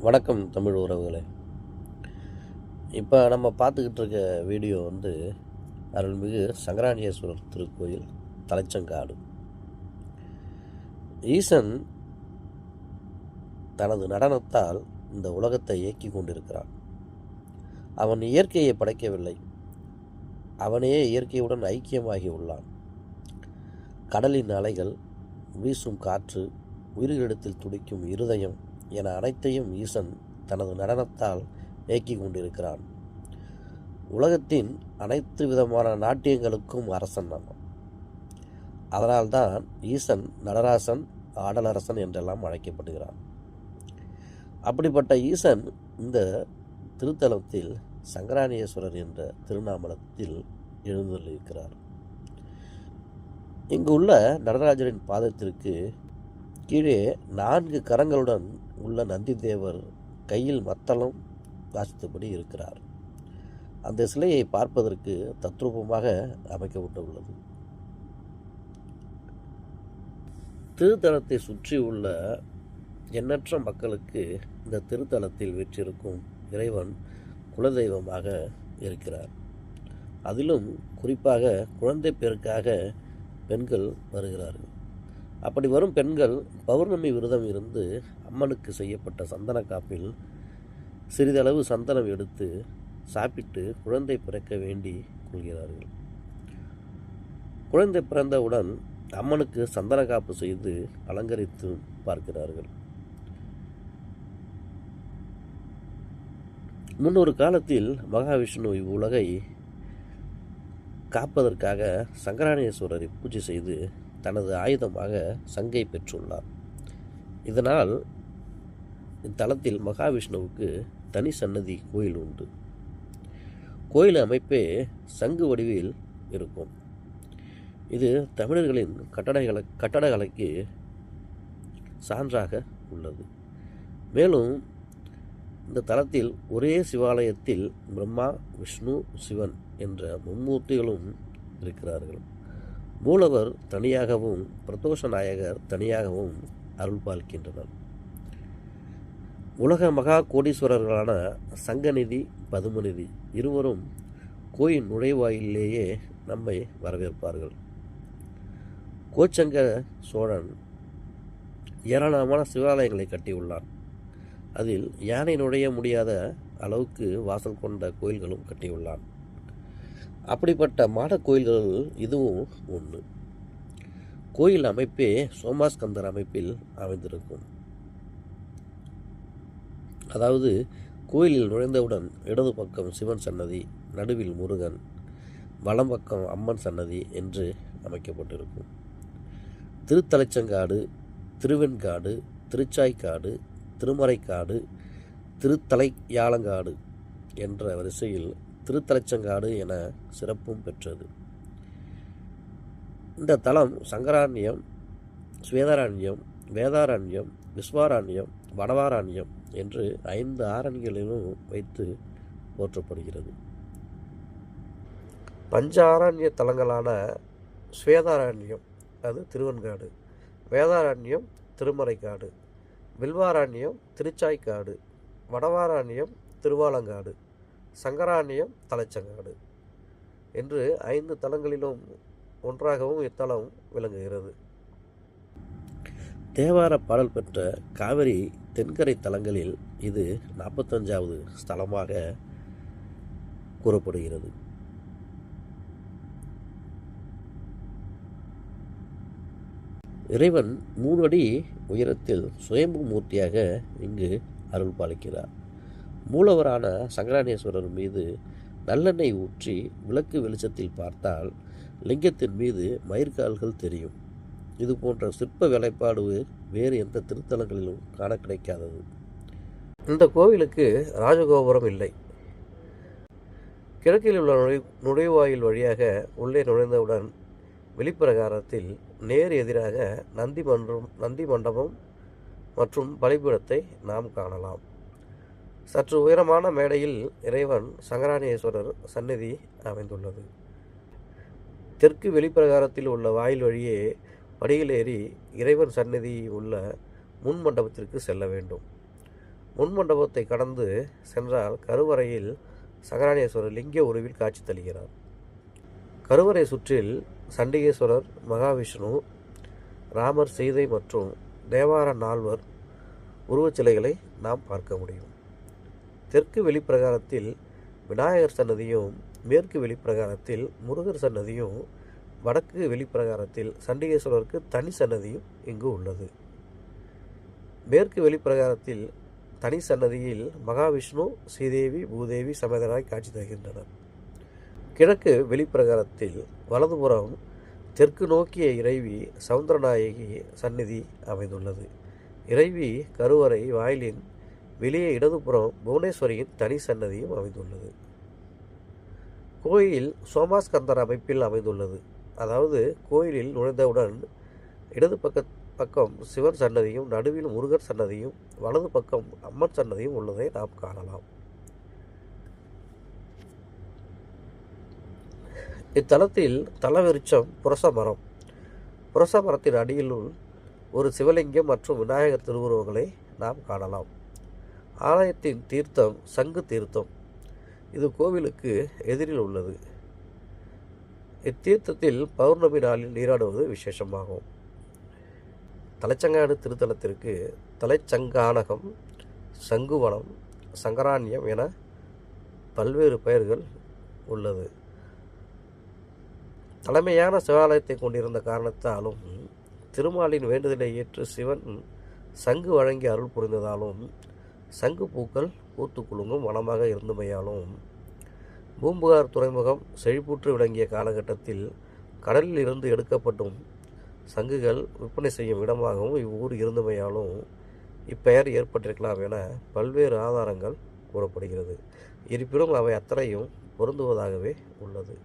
வணக்கம் தமிழ் உறவுகளே. இப்போ நம்ம பார்த்துக்கிட்டு இருக்க வீடியோ வந்து அருள்மிகு சங்கராணியேஸ்வரர் திருக்கோயில் தலைச்சங்காடு. ஈசன் தனது நடனத்தால் இந்த உலகத்தை இயக்கி கொண்டிருக்கிறான். அவன் இயற்கையை படைக்கவில்லை. அவனே இயற்கையுடன் ஐக்கியமாகி உள்ளான். கடலின் அலைகள் வீசும் காற்று உயிர்களிடத்தில் துடிக்கும் இருதயம் என அனைத்தையும் ஈசன் தனது நடனத்தால் இயக்கி கொண்டிருக்கிறான். உலகத்தின் அனைத்து விதமான நாட்டியங்களுக்கும் அரசன் அவன். அதனால்தான் ஈசன் நடராசன் ஆடலரசன் என்றெல்லாம் அழைக்கப்படுகிறான். அப்படிப்பட்ட ஈசன் இந்த திருத்தலத்தில் சங்கராணியேஸ்வரர் என்ற திருநாமலத்தில் எழுந்துள்ளிருக்கிறார் இங்கு உள்ள நடராஜரின் பாதத்திற்கு கீழே நான்கு கரங்களுடன் உள்ள நந்திதேவர் கையில் மத்தளம் வாசித்தபடி இருக்கிறார். அந்த சிலையை பார்ப்பதற்கு தத்ரூபமாக அமைக்கப்பட்டுள்ளது திருத்தலத்தை சுற்றி உள்ள எண்ணற்ற மக்களுக்கு இந்த திருத்தலத்தில் வெற்றிருக்கும் இறைவன் குலதெய்வமாக இருக்கிறார். அதிலும் குறிப்பாக குழந்தை பேருக்காக பெண்கள் வருகிறார்கள். அப்படி வரும் பெண்கள் பௌர்ணமி விரதம் இருந்து அம்மனுக்கு செய்யப்பட்ட சந்தன காப்பில் சிறிதளவு சந்தனம் எடுத்து சாப்பிட்டு குழந்தை பிறக்க வேண்டி கொள்கிறார்கள். குழந்தை பிறந்தவுடன் அம்மனுக்கு சந்தன காப்பு செய்து அலங்கரித்து பார்க்கிறார்கள். முன்னொரு காலத்தில் மகாவிஷ்ணு இவ்வுலகை காப்பதற்காக சங்கராணேஸ்வரரை பூஜை செய்து தனது ஆயுதமாக சங்கை பெற்றுள்ளார். இதனால் இத்தலத்தில் மகாவிஷ்ணுவுக்கு தனி சன்னதி கோயில் உண்டு. கோயில் அமைப்பே சங்கு வடிவில் இருக்கும். இது தமிழர்களின் கட்டடக்கலை கட்டடக்கலைக்கு சான்றாக உள்ளது. மேலும் இந்த தலத்தில் ஒரே சிவாலயத்தில் பிரம்மா விஷ்ணு சிவன் என்ற மும்மூர்த்திகளும் இருக்கிறார்கள். மூலவர் தனியாகவும் பிரதோஷ நாயகர் தனியாகவும் அருள் பாலிக்கின்றனர். உலக மகா கோடீஸ்வரர்களான சங்கநிதி பதுமநிதி இருவரும் கோயில் நுழைவாயிலேயே நம்மை வரவேற்பார்கள். கோச்சங்க சோழன் ஏராளமான சிவாலயங்களை கட்டியுள்ளான். அதில் யானை நுழைய முடியாத அளவுக்கு வாசல் கொண்ட கோயில்களும் கட்டியுள்ளான். அப்படிப்பட்ட மாடக் கோயில்கள் இதுவும் ஒன்று கோயில் அமைப்பே சோமாஸ்கந்தர் அமைப்பில் அமைந்திருக்கும். அதாவது கோயிலில் நுழைந்தவுடன் இடது பக்கம் சிவன் சன்னதி நடுவில் முருகன் வலம் பக்கம் அம்மன் சன்னதி என்று அமைக்கப்பட்டிருக்கும். திருத்தலைச்சங்காடு திருவெண்காடு திருச்சாய்க்காடு திருமறைக்காடு திருத்தலை யாலங்காடு என்ற வரிசையில் திருத்தலச்சங்காடு என சிறப்பும் பெற்றது. இந்த தலம் சங்கராண்யம் ஸ்வேதாரண்யம் வேதாரண்யம் விஸ்வாரண்யம் வடவாரண்யம் என்று ஐந்து ஆரண்யங்களிலும் வைத்து போற்றப்படுகிறது. பஞ்ச ஆரண்ய தலங்களான ஸ்வேதாரண்யம் அது திருவன்காடு வேதாரண்யம் திருமறைக்காடு வில்வாரண்யம் திருச்சாய்க்காடு வடவாரண்யம் திருவாலங்காடு சங்கராணியம் தலைச்சங்காடு என்று ஐந்து தலங்களிலும் ஒன்றாகவும் இத்தலம் விளங்குகிறது. தேவார பாடல் பெற்ற காவிரி தென்கரை தலங்களில் இது நாற்பத்தஞ்சாவது ஸ்தலமாக கூறப்படுகிறது. இறைவன் மூணு அடி உயரத்தில் சுயம்பு மூர்த்தியாக இங்கு அருள் பாலிக்கிறார் மூலவரான சங்கரானேஸ்வரர் மீது நல்லெண்ணெய் ஊற்றி விளக்கு வெளிச்சத்தில் பார்த்தால் லிங்கத்தின் மீது மயிர்கால்கள் தெரியும். இது போன்ற சிற்ப வேலைப்பாடு வேறு எந்த திருத்தலங்களிலும் காண கிடைக்காதது. இந்த கோவிலுக்கு ராஜகோபுரம் இல்லை. கிழக்கில் உள்ள நுழை நுழைவாயில் வழியாக உள்ளே நுழைந்தவுடன் வெளிப்பிரகாரத்தில் நேர் எதிராக நந்தி மன்றம் நந்தி மண்டபம் மற்றும் பலிபீடத்தை நாம் காணலாம். சற்று உயரமான மேடையில் இறைவன் சங்கரானேஸ்வரர் சந்நிதி அமைந்துள்ளது. தெற்கு வெளிப்பிரகாரத்தில் உள்ள வாயில் வழியே படியில் ஏறி இறைவன் சந்நிதி உள்ள முன் மண்டபத்திற்கு செல்ல வேண்டும். முன் மண்டபத்தை கடந்து சென்றால் கருவறையில் சங்கரானேஸ்வரர் லிங்க உருவில் காட்சி தருகிறார். கருவறை சுற்றில் சண்டிகேஸ்வரர் மகாவிஷ்ணு ராமர் சீதை மற்றும் தேவார நால்வர் உருவச்சிலைகளை நாம் பார்க்க முடியும். தெற்கு வெளிப்பிரகாரத்தில் விநாயகர் சன்னதியும் மேற்கு வெளிப்பிரகாரத்தில் முருகர் சன்னதியும் வடக்கு வெளிப்பிரகாரத்தில் சண்டிகேஸ்வரருக்கு தனி சன்னதியும் இங்கு உள்ளது. மேற்கு வெளிப்பிரகாரத்தில் தனி சன்னதியில் மகாவிஷ்ணு ஸ்ரீதேவி பூதேவி சமேதராய் காட்சி தருகின்றனர். கிழக்கு வெளிப்பிரகாரத்தில் வலதுபுறம் தெற்கு நோக்கிய இறைவி சவுந்தரநாயகி சந்நிதி அமைந்துள்ளது. இறைவி கருவறை வாயிலின் வெளியே இடதுபுறம் புவனேஸ்வரியின் தனி சன்னதியும் அமைந்துள்ளது. கோயில் சோமாஸ்கந்தர் அமைப்பில் அமைந்துள்ளது. அதாவது கோயிலில் நுழைந்தவுடன் இடது பக்க பக்கம் சிவன் சன்னதியும் நடுவில் முருகர் சன்னதியும் வலது பக்கம் அம்மன் சன்னதியும் உள்ளதை நாம் காணலாம். இத்தலத்தில் தலவிருச்சம் புரச மரம். புரச மரத்தின் அடியிலுள் ஒரு சிவலிங்கம் மற்றும் விநாயகர் திருவுருவங்களை நாம் காணலாம். ஆலயத்தின் தீர்த்தம் சங்கு தீர்த்தம். இது கோவிலுக்கு எதிரில் உள்ளது. இத்தீர்த்தத்தில் பௌர்ணமி நாளில் நீராடுவது விசேஷமாகும். தலைச்சங்காடு திருத்தலத்திற்கு தலைச்சங்கானகம் சங்குவனம் சங்கராண்யம் என பல்வேறு பெயர்கள் உள்ளது. தலைமையான சிவாலயத்தை கொண்டிருந்த காரணத்தாலும் திருமாலின் வேண்டுதலை ஏற்று சிவன் சங்கு வழங்கி அருள் புரிந்ததாலும் சங்கு பூக்கள் பூத்து குலுங்கும் வனமாக இருந்தமையாலும் பூம்புகார் துறைமுகம் செழிப்புற்று விளங்கிய காலகட்டத்தில் கடலில் இருந்து எடுக்கப்பட்டும் சங்குகள் விற்பனை செய்யும் இடமாகவும் இவ்வூர் இருந்தமையாலும் இப்பெயர் ஏற்பட்டிருக்கலாம் என பல்வேறு ஆதாரங்கள் கூறப்படுகிறது. இருப்பினும் அவை அத்தனையும் பொருந்துவதாகவே உள்ளது.